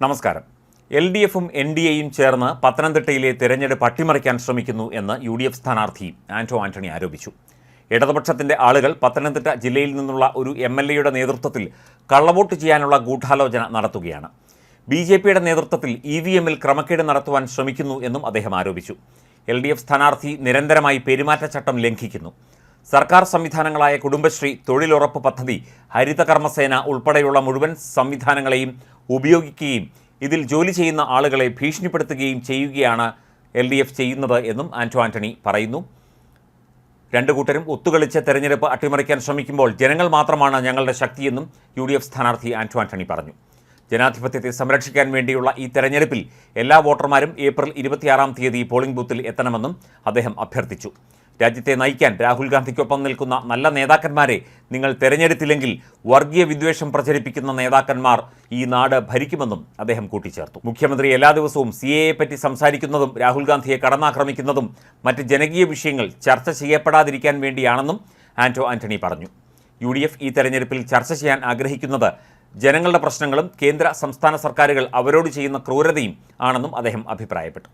നമസ്കാരം. L D എഫും N D എയും ചേർന്ന് പത്തനംതിട്ടയിലെ തെരഞ്ഞെടുപ്പ് അട്ടിമറിക്കാൻ ശ്രമിക്കുന്നു എന്ന് യു ഡി എഫ് സ്ഥാനാർത്ഥി ആന്റോ ആന്റണി ആരോപിച്ചു. ഇടതുപക്ഷത്തിന്റെ ആളുകൾ പത്തനംതിട്ട ജില്ലയിൽ നിന്നുള്ള ഒരു എം എൽ എയുടെ നേതൃത്വത്തിൽ കള്ളവോട്ട് ചെയ്യാനുള്ള ഗൂഢാലോചന നടത്തുകയാണ്. ബി ജെ പിയുടെ നേതൃത്വത്തിൽ ഇ വി എമ്മിൽ ക്രമക്കേട് നടത്തുവാൻ ശ്രമിക്കുന്നു എന്നും അദ്ദേഹം ആരോപിച്ചു. എൽ ഡി എഫ് സ്ഥാനാർത്ഥി നിരന്തരമായി പെരുമാറ്റച്ചട്ടം ലംഘിക്കുന്നു. സർക്കാർ സംവിധാനങ്ങളായ കുടുംബശ്രീ തൊഴിലുറപ്പ് പദ്ധതി ഹരിതകർമ്മസേന ഉൾപ്പെടെയുള്ള മുഴുവൻ സംവിധാനങ്ങളെയും ഉപയോഗിക്കുകയും ഇതിൽ ജോലി ചെയ്യുന്ന ആളുകളെ ഭീഷണിപ്പെടുത്തുകയും ചെയ്യുകയാണ് എൽ ഡി എഫ് ചെയ്യുന്നത് എന്നും ആന്റോ ആന്റണി പറയുന്നു. രണ്ടു കൂട്ടരും ഒത്തുകളിച്ച് തെരഞ്ഞെടുപ്പ് അട്ടിമറിക്കാൻ ശ്രമിക്കുമ്പോൾ ജനങ്ങൾ മാത്രമാണ് ഞങ്ങളുടെ ശക്തിയെന്നും യു ഡി എഫ് സ്ഥാനാർത്ഥി ആന്റോ ആന്റണി പറഞ്ഞു. ജനാധിപത്യത്തെ സംരക്ഷിക്കാൻ വേണ്ടിയുള്ള ഈ തെരഞ്ഞെടുപ്പിൽ എല്ലാ വോട്ടർമാരും ഏപ്രിൽ ഇരുപത്തിയാറാം തീയതി പോളിംഗ് ബൂത്തിൽ എത്തണമെന്നും അദ്ദേഹം അഭ്യർത്ഥിച്ചു. രാജ്യത്തെ നയിക്കാൻ രാഹുൽ ഗാന്ധിക്കൊപ്പം നിൽക്കുന്ന നല്ല നേതാക്കന്മാരെ നിങ്ങൾ തെരഞ്ഞെടുത്തില്ലെങ്കിൽ വർഗീയ വിദ്വേഷം പ്രചരിപ്പിക്കുന്ന നേതാക്കന്മാർ ഈ നാട് ഭരിക്കുമെന്നും അദ്ദേഹം കൂട്ടിച്ചേർത്തു. മുഖ്യമന്ത്രി എല്ലാ ദിവസവും സി എയെ പറ്റി സംസാരിക്കുന്നതും രാഹുൽ ഗാന്ധിയെ കടന്നാക്രമിക്കുന്നതും മറ്റ് ജനകീയ വിഷയങ്ങൾ ചർച്ച ചെയ്യപ്പെടാതിരിക്കാൻ വേണ്ടിയാണെന്നും ആന്റോ ആന്റണി പറഞ്ഞു. യു ഡി എഫ് ഈ തെരഞ്ഞെടുപ്പിൽ ചർച്ച ചെയ്യാൻ ആഗ്രഹിക്കുന്നത് ജനങ്ങളുടെ പ്രശ്നങ്ങളും കേന്ദ്ര സംസ്ഥാന സർക്കാരുകൾ അവരോട് ചെയ്യുന്ന ക്രൂരതയും ആണെന്നും അദ്ദേഹം അഭിപ്രായപ്പെട്ടു.